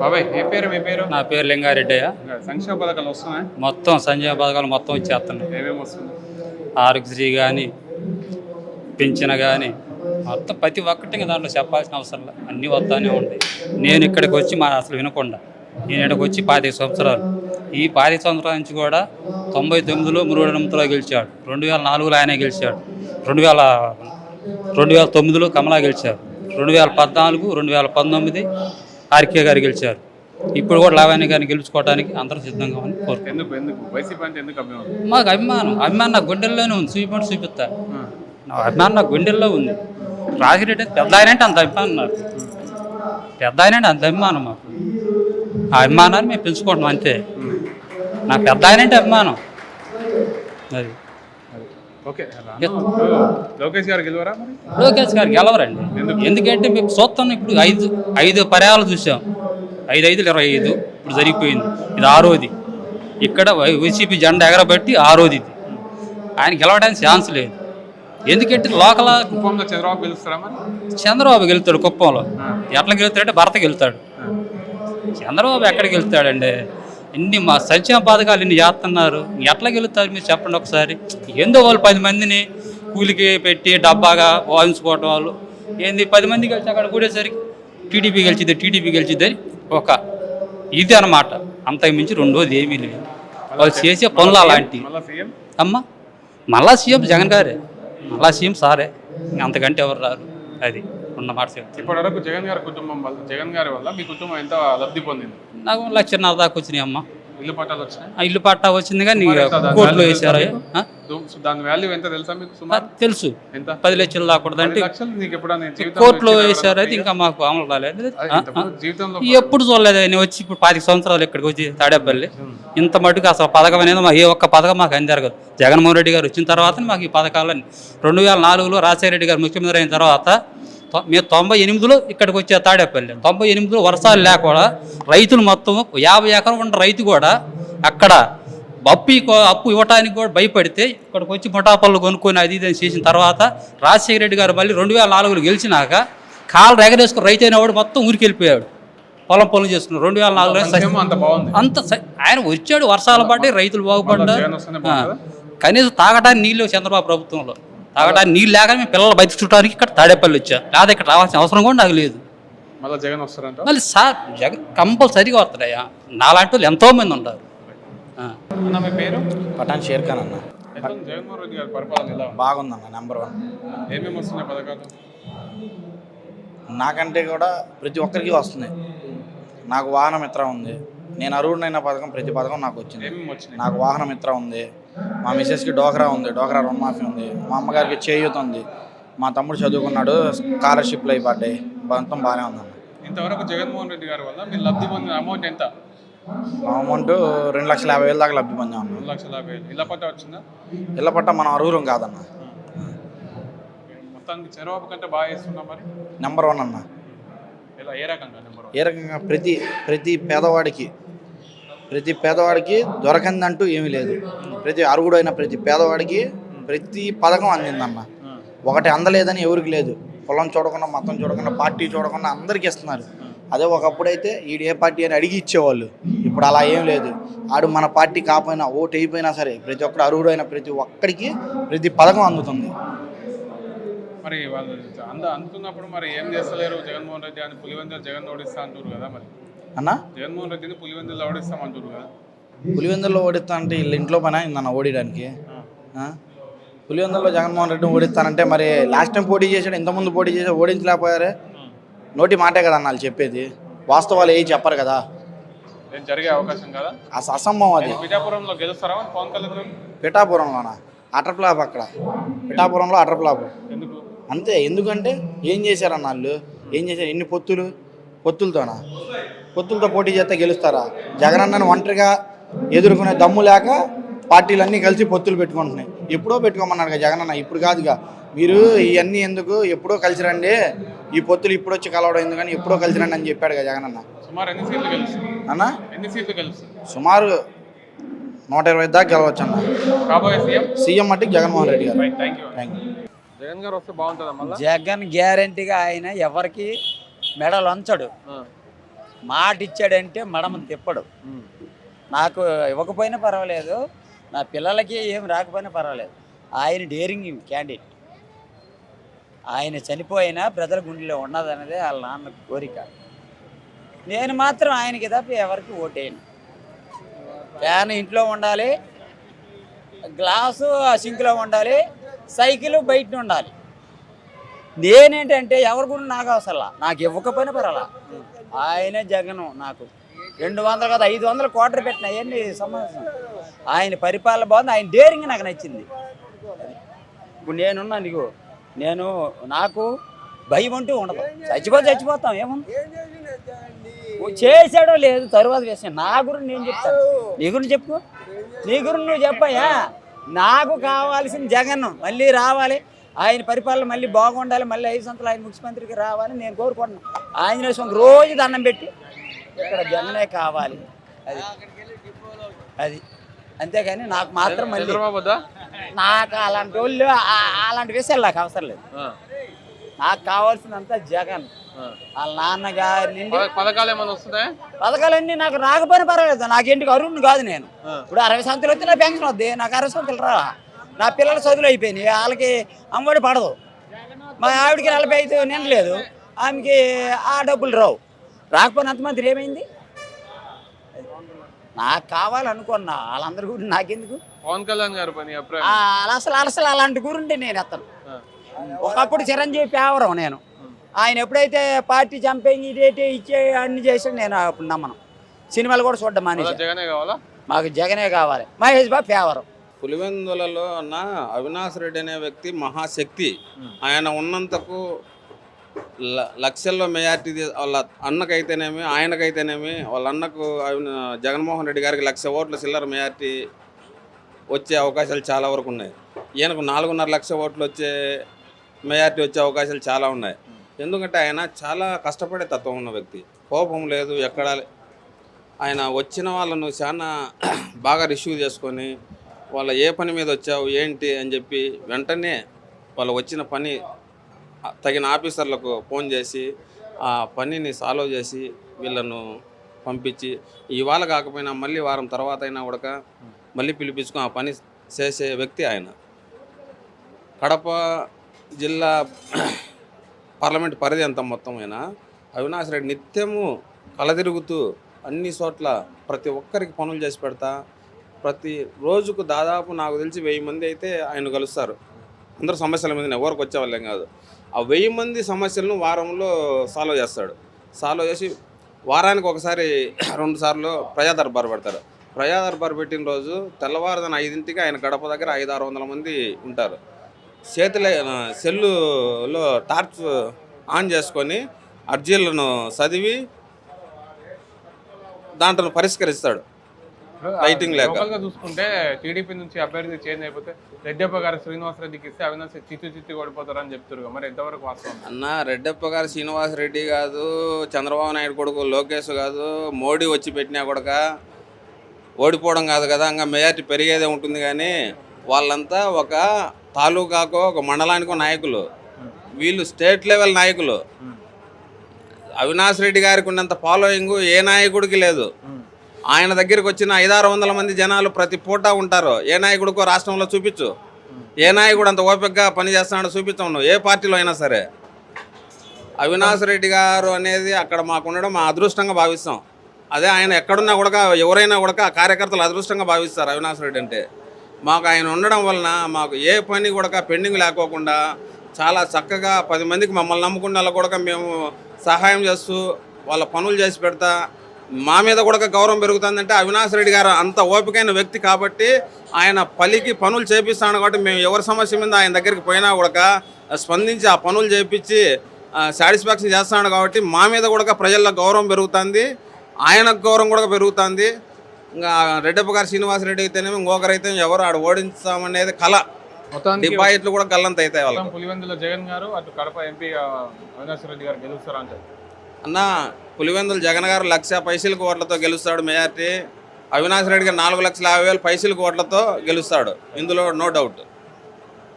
బాబాయ్ ఏ పేరు మీ పేరు? నా పేరు లింగారెడ్డయ్య. సంక్షేమ పథకాలు వస్తున్నాయి? మొత్తం సంజయ్ పథకాలు మొత్తం ఇచ్చేస్తున్నాయి ఏమేమి వస్తుంది ఆరోగ్యశ్రీ కానీ పింఛన కానీ మొత్తం ప్రతి ఒక్కటి దాంట్లో చెప్పాల్సిన అవసరం లేదు అన్నీ వస్తానే ఉంటాయి నేను ఇక్కడికి వచ్చి మా అసలు వినకుండా. నేను ఇక్కడికి వచ్చి పాతిక సంవత్సరాలు. ఈ పాతిక సంవత్సరాల నుంచి కూడా తొంభై తొమ్మిదిలో మురుగడంతో గెలిచాడు. రెండు వేల నాలుగులో ఆయనే గెలిచాడు. రెండు వేల రెండు వేల తొమ్మిదిలో కమలా గెలిచారు రెండు వేల పద్నాలుగు రెండు వేల పంతొమ్మిది ఆర్కే గారు గెలిచారు. ఇప్పుడు కూడా లావణ్య గారిని గెలుచుకోవడానికి అందరూ సిద్ధంగా ఉంది కోరుకుంటున్నాను మాకు అభిమానం. అభిమానం నా గుండెల్లోనే ఉంది. చూపించి చూపిస్తా. నా అభిమానం నా గుండెల్లో ఉంది. రాజిరెడ్డి పెద్ద ఆయన అంటే అంత అభిమానం నాకు పెద్ద ఆయన అంటే అంత అభిమానం మాకు. ఆ అభిమానాన్ని మేము పెంచుకుంటాం అంతే. నాకు పెద్ద ఆయన అంటే అభిమానం. అది లోకేష్ గారు గెలవరా లోకేష్ గారు గెలవరండి. ఎందుకంటే మేము చూస్తాం ఇప్పుడు ఐదు ఐదు పర్యాలు చూసాం. ఐదు ఐదులు ఇరవై ఐదు. ఇప్పుడు జరిగిపోయింది. ఇది ఆరోది. ఇక్కడ వైసీపీ జెండా ఎగరబట్టి ఆరోది ఇది. ఆయన గెలవడానికి ఛాన్స్ లేదు. ఎందుకంటే లోకల్ కుప్పంలో చంద్రబాబు గెలుస్తారా చంద్రబాబు గెలుతాడు కుప్పంలో. ఎట్లా గెలుతాడంటే భర్త గెలుతాడు. చంద్రబాబు ఎక్కడికి వెళ్తాడండి ఇన్ని మా సంక్షేమ పథకాలు ఇన్ని చేస్తున్నారు? ఎట్లా గెలుస్తారు మీరు చెప్పండి ఒకసారి. ఏందో వాళ్ళు పది మందిని కూలికి పెట్టి డబ్బాగా వాయించుకోవటం వాళ్ళు. ఏంది? పది మంది గెలిచి అక్కడ కూడేసరికి టీడీపీ గెలిచిద్ది టీడీపీ గెలిచిద్ది అని ఒక ఇది అన్నమాట. అంతకు మించి రెండోది ఏమీ లేదు. వాళ్ళు చేసే పనులు అలాంటివి. అమ్మ మళ్ళా సీఎం జగన్ గారే. మళ్ళా సీఎం సారే. అంతకంటే ఎవరు రారు. అది. ఉన్న మాట ఇప్పటి వరకు జగన్ గారి కుటుంబం వల్ల జగన్ గారి వల్ల మీ కుటుంబం ఎంత లబ్ధి పొందింది? నాకు లక్షన్నర దాకా వచ్చినాయి అమ్మ. ఇల్లు పట్టాలు వచ్చినాయి? ఆ ఇల్లు పట్టా వచ్చింది కానీ కోర్టులో వేసారు? దు- దాని వాల్యూ ఎంత తెలుసా మీకు సుమారు? తెలుసు. ఎంత? పది లక్షలు దాకూడదు అంటే పది లక్షలు నీకు ఎప్పుడైనా జీవితంలో కోర్టులో వేసారు అయితే? ఇంకా మాకు అమలు రాలేదు అది ఆ, ఆ. ఇంతకుముందు జీవితంలో ఎప్పుడు చూడలేదు. నేను వచ్చి ఇప్పుడు పాతిక సంవత్సరాలు ఇక్కడికి వచ్చి తాడేపల్లి. ఇంత మటుకు అసలు పథకం అనేది మా ఏ ఒక్క పథకం మాకు అందరగదు జగన్మోహన్ రెడ్డి గారు వచ్చిన తర్వాత మాకు ఈ పథకాలన్నీ. రెండు వేల నాలుగులో రాజశేఖర రెడ్డి గారు ముఖ్యమంత్రి అయిన తర్వాత మేము తొంభై ఎనిమిదిలో ఇక్కడికి వచ్చే తాడేపల్లి. తొంభై ఎనిమిదిలో వర్షాలు లేకుండా రైతులు మొత్తం యాభై ఎకరం ఉన్న రైతు కూడా అక్కడ అప్పు అప్పు ఇవ్వడానికి కూడా భయపడితే ఇక్కడికి వచ్చి ముఠాపళ్ళు కొనుక్కొని అది ఇది చేసిన తర్వాత రాజశేఖర రెడ్డి గారు మళ్ళీ రెండు వేల నాలుగులో గెలిచినాక కాలు ఎగరేసుకుని రైతు అయినవాడు మొత్తం ఊరికి వెళ్ళిపోయాడు. పొలం పనులు చేసుకున్నాడు రెండు వేల నాలుగులో సంక్షేమం అంత ఆయన వచ్చాడు వర్షాలు పడి రైతులు బాగుపడ్డా జగన్ వస్తేనే బాగుంటుందా? కనీసం తాగడానికి నీళ్ళు చంద్రబాబు ప్రభుత్వంలో. తాగడానికి నీళ్ళు లేక మేము పిల్లలు బతికి ఇక్కడ తాడేపల్లి వచ్చా. లేదా ఇక్కడ రావాల్సిన అవసరం కూడా నాకు లేదు. మళ్ళీ జగన్ వస్తారంట? మళ్ళీ సార్ జగన్ కంపల్సరీగా వస్తాడయ్యా. నాలాంటి వాళ్ళు ఎంతో మంది ఉంటారు. అన్న మీ పేరు? పఠాన్ షేర్ ఖాన్ అన్న. ఎట్లా ఉంది జగన్మోహన్ రెడ్డి గారి పరిపాలన ఎలా ఉంది? బాగుందన్న నెంబర్ వన్ ఏమేమి వస్తున్నాయి పథకాలు? నాకంటే కూడా ప్రతి ఒక్కరికి వస్తుంది నాకు వాహన మిత్ర ఉంది. నేను అర్హుడైన పథకం ప్రతి పథకం నాకు వచ్చింది. ఏమేమి వచ్చినాయి? నాకు వాహన మిత్ర ఉంది. మా మిసెస్కి డోక్రా ఉంది డోక్రా రుణమాఫీ ఉంది. మా అమ్మగారికి చేయూత ఉంది మా తమ్ముడు చదువుకున్నాడు స్కాలర్షిప్లు అయి పడ్డాయి మొత్తం బాగానే ఉందన్న ఇంతవరకు జగన్మోహన్ రెడ్డి గారి వల్ల మీరు లబ్ధి పొందిన అమౌంట్ ఎంత? అమౌంట్ రెండు లక్షల యాభై వేల దాకా లబ్ధి పొందాం అన్న రెండు లక్షల యాభై వేలు. ఇలా పట్ట వచ్చిందా? ఇళ్ళ పట్ట మనం అర్హులం కాదన్న మొత్తానికి చంద్రబాబు కంటే బాగా చేస్తున్నా మరి? నెంబర్ వన్ అన్న ఇలా ఏ రకంగా నెంబర్ ఏ రకంగా? ప్రతి ప్రతి పేదవాడికి ప్రతి పేదవాడికి దొరకందంటూ ఏమీ లేదు. ప్రతి అరుగుడైన ప్రతి పేదవాడికి ప్రతి పథకం అందిందన్న ఒకటి అందలేదని ఎవరికి లేదు. పొలం చూడకుండా మతం చూడకుండా పార్టీ చూడకుండా అందరికీ ఇస్తున్నారు. అదే ఒకప్పుడైతే ఈడు ఏ పార్టీ అని అడిగి ఇచ్చేవాళ్ళు. ఇప్పుడు అలా ఏం లేదు. ఆడు మన పార్టీ కాకపోయినా ఓటు అయిపోయినా సరే ప్రతి ఒక్కడు అర్హుడైన ప్రతి ఒక్కడికి ప్రతి పథకం అందుతుంది. మరి వాళ్ళు అంద అందుతున్నప్పుడు మరి ఏం చేస్తలేరు? జగన్మోహన్ రెడ్డి అని పులివెందులు జగన్ ఓడిస్తా అంటారు కదా మరి. అన్న? జగన్మోహన్ రెడ్డిని పులివెందులు ఓడిస్తామంటారు కదా. పులివెందుల్లో ఓడిస్తా అంటే వీళ్ళ ఇంట్లో పని అయిందన్న ఓడియడానికి? పులివెందుల్లో జగన్మోహన్ రెడ్డిని ఓడిస్తానంటే మరి లాస్ట్ టైం పోటీ చేశాడు ఇంతకుముందు పోటీ చేసి ఓడించలేకపోయారే? నోటి మాటే కదా వాళ్ళు చెప్పేది. వాస్తవాలు ఏవి చెప్పరు కదా. జరిగే అవకాశం కదా? అసలు అసంభవం అది. పిఠాపురంలో గెలుస్తారా పవన్ కళ్యాణ్ పిఠాపురంలోనా అటర్ ఫ్లాప్ అక్కడ. పిఠాపురంలో అటర్ ఫ్లాప్. ఎందుకు? అంతే ఎందుకంటే ఏం చేశారన్న వాళ్ళు? ఏం చేశారు? ఎన్ని పొత్తులు? పొత్తులతోనా? పొత్తులతో పోటీ చేస్తే గెలుస్తారా? జగనన్నను ఒంటరిగా ఎదుర్కొనే దమ్ము లేక పార్టీలన్నీ కలిసి పొత్తులు పెట్టుకుంటున్నాయి. ఎప్పుడో పెట్టుకోమన్నాడు కదా జగనన్న ఇప్పుడు కాదుగా. మీరు ఇవన్నీ ఎందుకు? ఎప్పుడో కలిసి రండి. ఈ పొత్తులు ఇప్పుడు వచ్చి కలవడం ఎందుకని ఎప్పుడో కలిసి రండి అని చెప్పాడు కదా జగనన్న. సుమారు ఎన్ని సీట్లు గెలుస్తారు అన్న? ఎన్ని సీట్లు గెలుస్తారు సుమారు నూట ఇరవై దాకా గెలవచ్చు అన్న సీఎం? సీఎం మట్టికి Jaganmohan Reddy garu. Thank you thank you Jagan garu వస్తే బాగుంటుందా మళ్ళీ? జగన్ గ్యారంటీగా ఆయన ఎవరికి మెడలు అంచడు మాట ఇచ్చాడంటే మడమ తిప్పడు. నాకు ఇవ్వకపోయినా పర్వాలేదు నా పిల్లలకి ఏం రాకపోయినా పర్వాలేదు. ఆయన డేరింగ్ క్యాండిడేట్ ఆయన చనిపోయినా ప్రజల గుండెలో ఉన్నదనేది వాళ్ళ నాన్న కోరిక. నేను మాత్రం ఆయనకి తప్ప ఎవరికి ఓటేయను. ఫ్యాన్ ఇంట్లో ఉండాలి గ్లాసు ఆ సింక్లో ఉండాలి సైకిల్ బయట ఉండాలి. నేనేంటంటే ఎవరి గురించి నాకు అవసరం నాకు ఇవ్వకపోయినా పర్వాలా. ఆయనే జగను నాకు. రెండు వందలు కాదు ఐదు వందలు కోటర్ పెట్టిన అవన్నీ సమాజం ఆయన పరిపాలన బాగుంది ఆయన డేరింగ్ నాకు నచ్చింది. ఇప్పుడు నేనున్నా నీకు నేను నాకు భయం అంటూ ఉండదు. చచ్చిపోతే చచ్చిపోతాం ఏముంది? చేశాడో లేదు తరువాత వేసాను నా గురించి నేను చెప్తాను నీ గురించి చెప్పు. నీ గురించి నువ్వు చెప్పయ్యా. నాకు కావాల్సిన జగన్ మళ్ళీ రావాలి. ఆయన పరిపాలన మళ్ళీ బాగుండాలి. మళ్ళీ ఐదు సంవత్సరాలు ఆయన ముఖ్యమంత్రికి రావాలని నేను కోరుకుంటున్నాను ఆంజనేయ స్వామి రోజు దండం పెట్టి ఇక్కడ జగనే కావాలి. అది. అది. అంతేగాని నాకు మాత్రం మళ్ళీ నాకు అలాంటి వాళ్ళు అలాంటి విషయాలు నాకు అవసరం లేదు. నాకు కావాల్సినంత జగన్. వాళ్ళ నాన్నగారి నుండి పథ- పథకాలు ఏమైనా వస్తున్నాయా? పథకాలన్నీ నాకు రాకపోయినా పర్వాలేదు. నాకేంటి అరుణ్ కాదు నేను. ఇప్పుడు అరవై సంవత్సరాలు వస్తే నా పెన్షన్ వద్ది. నాకు అరవై సంవత్సరాలు రా నా పిల్లల చదువులు అయిపోయినాయి. వాళ్ళకి అమ్మఒడి పడదు. మా ఆవిడకి నలభై ఐదు నిండలేదు ఆమెకి ఆ డబ్బులు రావు. రాకపోయినంత మంది ఏమైంది? నాకు కావాలనుకున్నా వాళ్ళందరి గురించి నాకెందుకు? పవన్ కళ్యాణ్ గారు పని అసలు అసలు అలాంటి గురుండి నేను ఎత్తను ఆ. ఒకప్పుడు చిరంజీవి పేవరం నేను. ఆయన ఎప్పుడైతే పార్టీ చంపేయి ఇదేంటి ఇచ్చే అన్ని చేసాడు నేను అప్పుడు నమ్మను. సినిమాలు కూడా చూడడం మానేసి జగనే కావాలా? మాకు జగనే కావాలి. మహేష్ బాబు ఫేవరం పులివెందులలో ఉన్న అవినాష్ రెడ్డి అనే వ్యక్తి మహాశక్తి. ఆయన ఉన్నంతకు లక్షల్లో మెజార్టీ తీ- వాళ్ళ అన్నకైతేనేమి ఆయనకైతేనేమి వాళ్ళ అన్నకు జగన్మోహన్ రెడ్డి గారికి లక్ష ఓట్ల చిల్లర మెజార్టీ వచ్చే అవకాశాలు చాలా వరకు ఉన్నాయి. ఈయనకు నాలుగున్నర లక్ష ఓట్లు వచ్చే మెజార్టీ వచ్చే అవకాశాలు చాలా ఉన్నాయి. ఎందుకంటే ఆయన చాలా కష్టపడే తత్వం ఉన్న వ్యక్తి. కోపం లేదు ఎక్కడ ఆయన వచ్చిన వాళ్ళను చాలా బాగా రిసీవ్ చేసుకొని వాళ్ళ ఏ పని మీద వచ్చావు ఏంటి అని చెప్పి వెంటనే వాళ్ళు వచ్చిన పని తగిన ఆఫీసర్లకు ఫోన్ చేసి ఆ పనిని సాల్వ్ చేసి వీళ్ళను పంపించి ఇవాళ కాకపోయినా మళ్ళీ వారం తర్వాత అయినా కూడా మళ్ళీ పిలిపించుకొని ఆ పని చేసే వ్యక్తి ఆయన. కడప జిల్లా పార్లమెంట్ పరిధి అంత అయినా అవినాష్ రెడ్డి నిత్యము కలదిరుగుతూ అన్ని చోట్ల ప్రతి ఒక్కరికి పనులు చేసి పెడతా ప్రతి రోజుకు దాదాపు నాకు తెలిసి వెయ్యి మంది అయితే ఆయన కలుస్తారు. అందరూ సమస్యల మీద ఎవరికి వచ్చేవాళ్ళేం కాదు. ఆ వెయ్యి మంది సమస్యలను వారంలో సాల్వ్ చేస్తాడు. సాల్వ్ చేసి వారానికి ఒకసారి రెండు సార్లు ప్రజా దర్బార్ పెడతారు ప్రజా దర్బార్ పెట్టిన రోజు తెల్లవారుదన ఐదింటికి ఆయన గడప దగ్గర ఐదు ఆరు వందల మంది ఉంటారు. చేతిలో సెల్లులో టార్చ్ ఆన్ చేసుకొని అర్జీలను చదివి దాంట్లో పరిష్కరిస్తాడు. లైటింగ్ లేక. చూసుకుంటే టీడీపీ నుంచి అభ్యర్థి చేంజ్ అయిపోతే రెడ్డప్ప గారు శ్రీనివాస్ రెడ్డికి ఇస్తే అవినాష్ చిత్తు చిత్తు ఓడిపోతారు అని చెప్తారు మరి ఎంతవరకు వాస్తవం? అన్న రెడ్డప్ప గారు శ్రీనివాస్ రెడ్డి కాదు చంద్రబాబు నాయుడు కొడుకు లోకేష్ కాదు మోడీ వచ్చి పెట్టినా కొడక ఓడిపోవడం కాదు కదా ఇంకా మెజార్టీ పెరిగేదే ఉంటుంది కానీ వాళ్ళంతా ఒక తాలూకాకో ఒక మండలానికో నాయకులు. వీళ్ళు స్టేట్ లెవెల్ నాయకులు. అవినాష్ రెడ్డి గారికి ఉన్నంత ఫాలోయింగ్ ఏ నాయకుడికి లేదు. ఆయన దగ్గరికి వచ్చిన ఐదారు వందల మంది జనాలు ప్రతి పూట ఉంటారు. ఏ నాయకుడికో రాష్ట్రంలో చూపించు. ఏ నాయకుడు అంత ఓపికగా పని చేస్తున్నాడో చూపించాం నువ్వు. ఏ పార్టీలో అయినా సరే. అవినాష్ రెడ్డి గారు అనేది అక్కడ మాకు ఉండడం మా అదృష్టంగా భావిస్తాం. అదే ఆయన ఎక్కడున్నా కూడా ఎవరైనా కూడా కార్యకర్తలు అదృష్టంగా భావిస్తారు అవినాష్ రెడ్డి అంటే. మాకు ఆయన ఉండడం వలన మాకు ఏ పని కూడా పెండింగ్ లేకోకుండా చాలా చక్కగా పది మందికి మమ్మల్ని నమ్ముకున్న వాళ్ళ కూడా మేము సహాయం చేస్తూ వాళ్ళ పనులు చేసి పెడతా మా మీద కూడా గౌరవం పెరుగుతుందంటే అవినాష్ రెడ్డి గారు అంత ఓపికైన వ్యక్తి కాబట్టి ఆయన పలికి పనులు చేపిస్తాడు కాబట్టి మేము ఎవరి సమస్య మీద ఆయన దగ్గరికి పోయినా కూడా స్పందించి ఆ పనులు చేపించి సాటిస్ఫాక్షన్ చేస్తున్నాడు కాబట్టి మా మీద కూడా ప్రజల్లో గౌరవం పెరుగుతుంది. ఆయనకు గౌరవం కూడా పెరుగుతుంది. ఇంకా రెడ్డప్ప గారు శ్రీనివాసరెడ్డి అయితేనేమో ఇంకొకరైతే ఎవరు ఆడ ఓడించామనేది కళ డిపాజిట్లు కూడా గల్లంత అవుతాయి వాళ్ళకి. మొత్తం పులివెందులో జగన్ గారు అటు కడప ఎంపీ అవినాష్ రెడ్డి గారు అన్న పులివెందులు జగన్ గారు లక్ష పైసల కోట్లతో గెలుస్తాడు మెజార్టీ అవినాష్ రెడ్డి గారు నాలుగు లక్షల యాభై వేల పైసల కోట్లతో గెలుస్తాడు. ఇందులో నో డౌట్